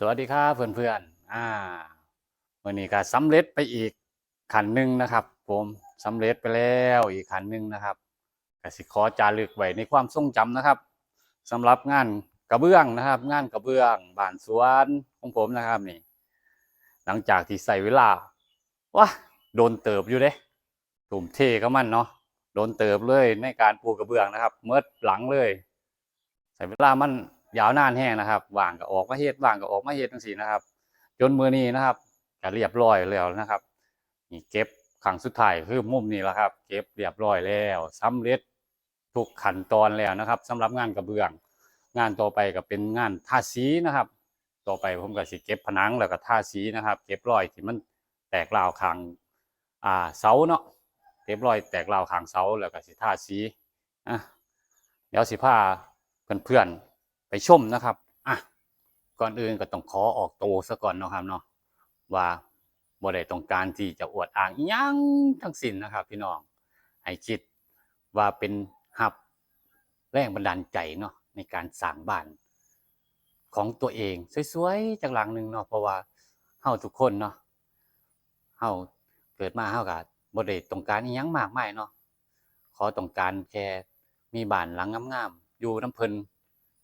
สวัสดีครับเพื่อนๆ อ่าวันนี้ก็สำเร็จไปอีกขันหนึ่งนะครับ ผมสำเร็จไปแล้วอีกขันหนึ่งนะครับกสิขอจารึกไว้ในความทรงจำนะครับสำหรับงานกระเบื้องนะครับ งานกระเบื้องบ้านสวนของผมนะครับนี่ หลังจากที่ใส่เวลาว้าโดนเติบอยู่เด้ถุ่มเทก็มันเนาะโดนเติบเลยในการปูกระเบื้องนะครับเมื่อหลังเลย ใส่เวลามัน ยาวนานแห้งนะครับว่างก็ออกมาเฮ็ดว่างก็ออกมาเฮ็ดจังซี่นะครับ จนมือนี้นะครับก็เรียบร้อยแล้วนะครับนี่เก็บครั้งสุดท้ายคือมุมนี้แหละครับ เก็บเรียบร้อยแล้วสำเร็จทุกขั้นตอนแล้วนะครับสำหรับงานกระเบื้อง งานต่อไปก็เป็นงานทาสีนะครับ ต่อไปผมก็สิเก็บผนังแล้วก็ทาสีนะครับ เก็บรอยที่มันแตกราวขางอ่าเสาเนาะเก็บรอยแตกราวขางเสาแล้วก็สิทาสีอะเดี๋ยวสิพาเพื่อนๆ ไปชมนะครับอะก่อนอื่นก็ต้องขอออกโตวซะก่อนเนาะครับเนาะว่าบ่ได้ต้องการที่จะอวดอ้างอิหยังทั้งสิ้นนะครับ พี่น้องให้คิดว่าเป็นหับแรงบันดาลใจเนาะในการสร้างบ้านของตัวเองสวยๆจากหลังหนึ่งเนาะเพราะว่าเฮาทุกคนเนาะเฮาเกิดมาเฮาก็บ่ได้ต้องการอิหยังมากมายเนาะขอต้องการแค่มีบ้านหลังงามๆอยู่น้ำเพิ่น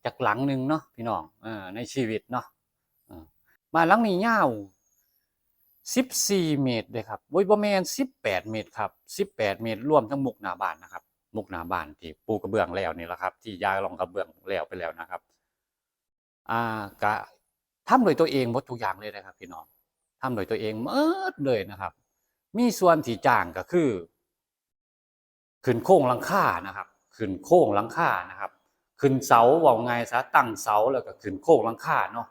จากหลังหนึ่งเนาะพี่น้องอในชีวิตเนาะเออบ้าหลังนี้ยาว14เมตรเด้ครับโอ้ยบ่แมน18เมตรครับ18เมตรรวมทั้งมุกหน้าบ้านนะครับ มุกหน้าบ้านที่ปูกระเบื้องแล้วนี่แหละครับ ที่ยายรองกระเบื้องแล้วไปแล้วนะครับ อ่ากะทำโดยตัวเองหมดทุกอย่างเลยนะครับ พี่น้องทำโดยตัวเองหมดเลยนะครับ มีส่วนที่จ้างก็คือ ขึ้นโค้งหลังคานะครับ ขึ้นโค้งหลังคานะครับ ขึ้นเสาว่าไงซะตั้งเสาแล้วก็ขึ้นโค้งหลังคาเนาะ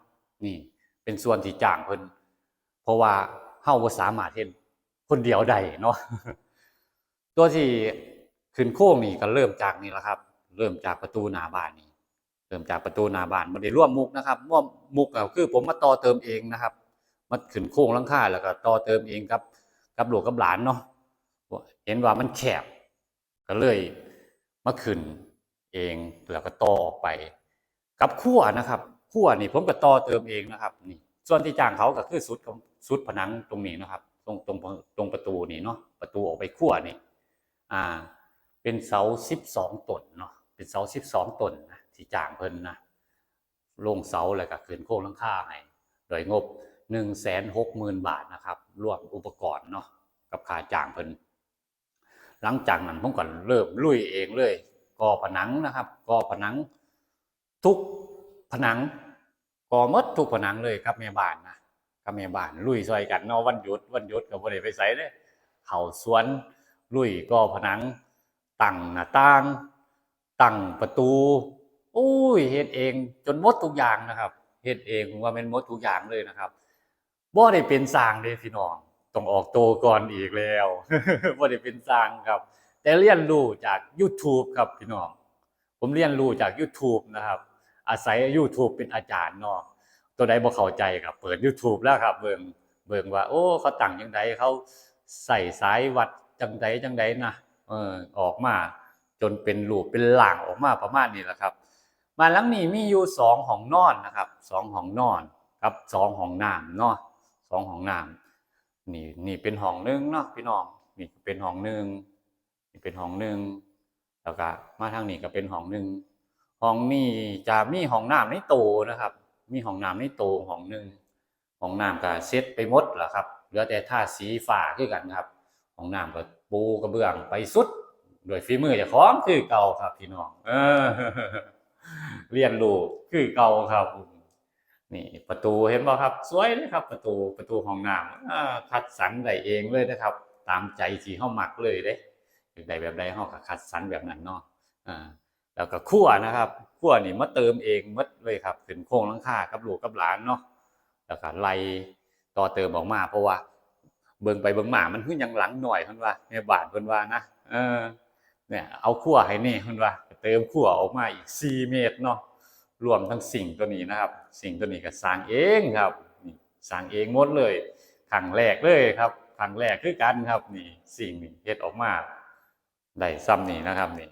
นี่ เป็นส่วนที่จ้างเพิ่นเพราะว่าเฮาบ่สามารถเฮ็ดคนเดียวได้เนาะตัวที่ขึ้นโค้งนี่ก็เริ่มจากนี่แหละครับ เริ่มจากประตูหน้าบ้านนี่เริ่มจากประตูหน้าบ้านไม่ได้ร่วมมุกนะครับร่วมมุกก็คือ ผมมาต่อเติมเองนะครับมาขึ้นโค้งหลังคาแล้วก็ต่อเติมเองครับกับหลูกกับหลานเนาะเห็นว่ามันแคบก็เลยมาขึ้น เองแล้วก็ต่อออกไป กับขั้วนะครับขั้วนี่ผมก็ต่อเติมเองนะครับนี่ส่วนที่จ้างเขาก็คือสุดของสุดผนังตรงนี้นะครับ ตรงตรงตรงประตูนี่เนาะประตูออกไปขั้วนี่อ่า เป็นเสาสิบสองต้นเนาะเป็นเสาสิบสองต้นนะที่จ้างเพิ่นนะลงเสาแล้วก็ขึ้นโค้งลังคาให้โดยงบหนึ่งแสนหกหมื่นบาทนะครับรวมอุปกรณ์เนาะกับค่าจ้างเพิ่นหลังจากนั้นผมก็เริ่มลุยเองเลย ก่อผนังนะครับ ก่อผนัง ทุกผนังก่อมดทุกผนังเลยครับแม่บ้านนะกับแม่บ้านลุยซอยกันเนาะวันหยุดวันหยุดก็บ่ได้ไปไสเด้เข้าสวนลุยก่อผนังตั้งหน้าต่างตั้งประตูโอ้ยเฮ็ดเองจนหมดทุกอย่างนะครับเฮ็ดเองผมว่าเป็นหมดทุกอย่างเลยนะครับบ่ได้เป็นสร้างเด้พี่น้องต้องออกโตก่อนอีกแล้วบ่ได้เป็นสร้างครับ แต่เรียนรู้จาก YouTube ครับพี่น้อง ผมเรียนรู้จาก YouTube นะครับ อาศัย YouTube เป็นอาจารย์เนาะตัวใดบ่เข้าใจก็เปิด YouTube แล้วครับเบิ่งเบิ่งว่า โอ้ เขาตั้งจังไดเขาใส่สายวัดจังไดจังไดนะเออออกมาจนเป็นรูปเป็นหลางออกมาประมาณนี้แหละครับบ้านหลังนี้มีอยู่สองห้องนอนนะครับสองห้องนอนกับสองห้องน้ำเนาะสองห้องน้ำนี่นี่เป็นห้องหนึงเนาะพี่น้องนี่เป็นห้องหนึง เป็นห้องหนึ่งแล้วก็มาทางนี้ก็เป็นห้องหนึ่งห้องนี้จะมีห้องน้ำในโตนะครับ มีห้องน้ำในโตห้องหนึ่งห้องน้ำก็เซ็ตไปหมดแล้วครับเหลือแต่ท่าสีฟ้าคือกันครับห้องน้ำก็ปูกระเบื้องไปสุดโดวยฝีมือเจ้าของคือเก่าครับพี่น้อง เออ เรียนรู้คือเก่าครับ นี่ ประตูเห็นบ่ครับ สวยเลยครับ ประตูประตูห้องน้ำคัดสรรได้เองเลยนะครับ ตามใจที่เฮามักเลยเด้ ได้แบบใดเฮาก็คัดสรรแบบนั้นเนาะอ่าแล้วก็ครัวนะครับครัวนี่มาเติมเองหมดเลยครับขึ้นโครงหลังคากับลูกกับหลานเนาะแล้วก็ไล่ต่อเติมออกมาเพราะว่า เบิ่งไปเบิ่งมามันคือยังหลังหน่อยเพิ่นว่าแม่บ้านเพิ่นว่านะเออเนี่ยเอาขั้วให้แนี่เพิ่นว่า เติมขั้วออกมาอีก 4 เมตรเนาะรวมทั้งสิ่งตัวนี้นะครับ สิ่งตัวนี้ก็สร้างเองครับนี่สร้างเองหมดเลยครั้งแรกเลยครับครั้งแรกคือกันครับนี่สิ่งนี้เฮ็ดออกมา ได้ซ้ำนี่นะครับนี่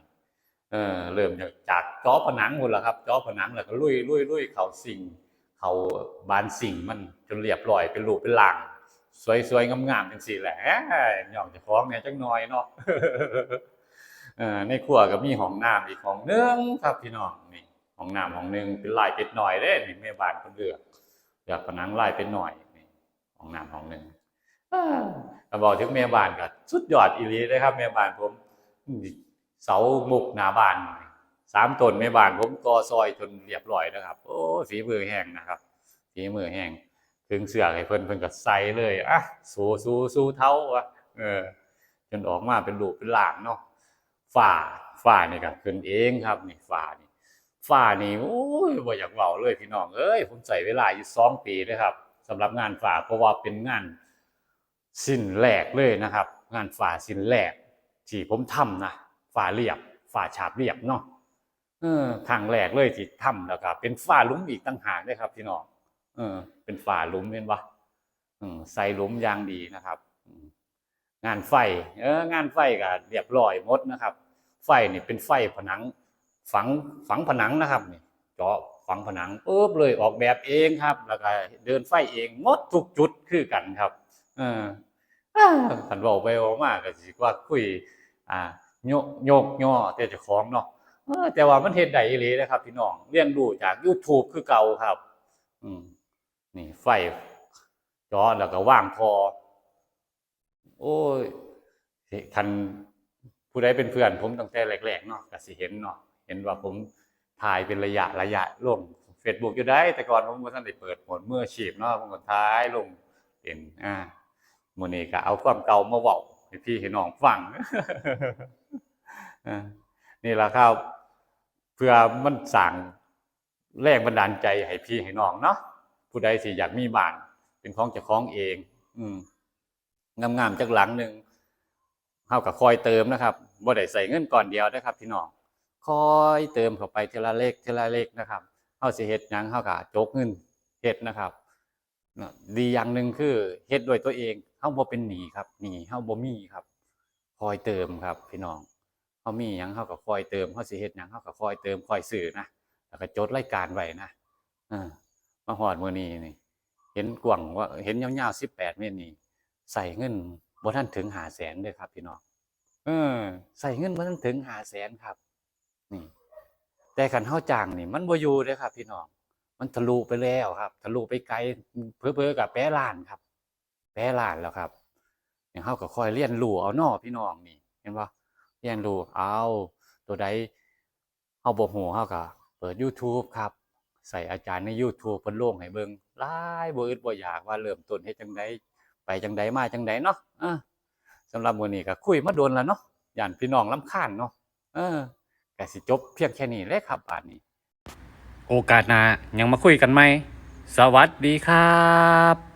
เออเริ่มจากจากจาะผนังหมดแล้วครับจาะผนังแล้วก็ลุยลุยลุยเข้าสิ่งเขาบานสิ่งมันจนเรียบร้อยเป็นรูปเป็นร่างสวยๆงามๆจังซี่แหละย่องจะคล้องเนี่ยจังน้อยเนาะในครัวก็มีห้องน้ำอีกห้องนึงครับพี่น้องนี่ห้องน้ำห้องนึงเป็นลายเป็ดหน่อยเด้นี่แม่บ้านเพิ่นเลือกเลือกผนังลายเป็ดหน่อยนี่ห้องน้ำห้องนึงออก็บอกถึงแม่บ้านก็สุดยอดอีหลีเลยครับแม่บ้านผม เสามุกหน้าบ้านสามต้นแม่บ้านผมก่อซอยจนเรียบร้อยนะครับ โอ้ฝีมือแห้งนะครับฝีมือแห้งถึงเสือกให้เพิ่นเพิ่นก็ใส่เลยอะสู้สู้สู้เท้าอะเออจนออกมาเป็นรูปเป็นร่างเนาะฝ้าฝ้านี่ก็ขึ้นเองครับนี่ฝ้านี่ฝ้านี่โอ้ยบ่อยากเว้าเลยพี่น้องเอ้ยผมใช้เวลาอยู่สองปีเลยครับสำหรับงานฝ้าเพราะว่าเป็นงานสิ้นแรกเลยนะครับ งานฝ้าสิ้นแรก ที่ผมทำนะฝ้าเรียบฝ้าฉาบเรียบเนาะเออครั้งแรกเลยที่ทำแล้วก็เป็นฝ้าลุมอีกต่างหากเลยครับพี่น้องเออ เป็นฝ้าลุมเห็นปะใส่ลุมยางดีนะครับ งานไฟ เออ งานไฟก็เรียบร้อยหมดนะครับ ไฟนี่เป็นไฟผนัง ฝังฝังผนังนะครับนี่เจาะฝังผนังปุ๊บเลยออกแบบเองครับ แล้วก็เดินไฟเองหมดทุกจุดคือกันครับ เอออ่าขันบอกไปบอกมาก็สิว่าคุย อ่าโยกโยกย่อแต่เจ้าของเนาะแต่ว่ามันเฮ็ดได้อีหลีนะครับ พี่น้องเรียนรู้จาก YouTube คือเก่าครับ อืมนี่ไฟจอแล้วก็ว่างพอ โอ้ยเฮ้คันผู้ใดเป็นเพื่อนผมตั้งแต่แรกๆเนาะก็สิเห็นเนาะเห็นว่าผมถ่ายเป็นระยะระยะลง Facebook อยู่ได้ แต่ก่อนผมบ่ทันได้เปิดหมดเมืออาชีพเนาะผมก็ถ่ายลงเป็นอ่ามื้อนี้ก็เอาความเก่ามาเว้า ให้พี่ให้น้องฟังนี่ละครับ เพื่อมันสร้างแรงบันดาลใจให้พี่ให้น้องเนาะผู้ใดสิอยากมีบ้าน เป็นของเจ้าของเอง อืมงามๆจากหลังหนึ่งเฮากับคอยเติมนะครับบ่ได้ใส่เงินก่อนเดียวนะครับ พี่น้องคอยเติมเข้าไปเทละเล็กทีละเล็กนะครับเฮาสิเฮ็ดหยังเฮาก็จกเงินเฮ็ดนะครับ ดีอย่างหนึ่งคือเฮ็ดด้วยตัวเองเฮาบ่เป็นหนี้ครับหนี้เฮาบ่มีครับ คอยเติมครับพี่น้องเฮามีหยังเฮาก็คอยเติมเฮาสิเฮ็ดหยังเฮาก็คอยเติมคอยซื้อนะแล้วก็จดรายการไว้นะอมาฮอดมื้อนี้นี่ เห็นกว้างว่า เห็นยาวๆ18เมตรนี่ใส่เงินบ่ทันถึง5แสนเด้อครับ พี่น้องเออใส่เงินบ่ทันถึง5แสนครับ นี่ แต่คันเฮาจ้างนี่ มันบ่อยู่เด้อครับ พี่น้อง มันทะลุไปแล้วครับ ทะลุไปไกลเผลอๆก็แปะล้านครับ แปะล้านแล้วครับอย่างเฮาก็ค่อยเรียนรู้เอานาะพี่น้องนี่ เห็นบ่เรียนรู้เอาตัวใดเฮาบ่ฮู้เฮาก็เปิด YouTube ครับ ใส่อาจารย์ใน YouTube เพิ่นลงให้เบิ่งหลายบ่อึดบ่อยากว่าเริ่มต้นเฮ็ดจังไดไปจังใดมาจังใดเนาะสำหรับมื้อนี้ก็คุยมาโดนแล้วเนาะย่านพี่น้องรำคาญเนาะเออก็สิจบเพียงแค่นี้เลยครับบาดนี้ โอกาสหน้ายังมาคุยกันไหม สวัสดีครับ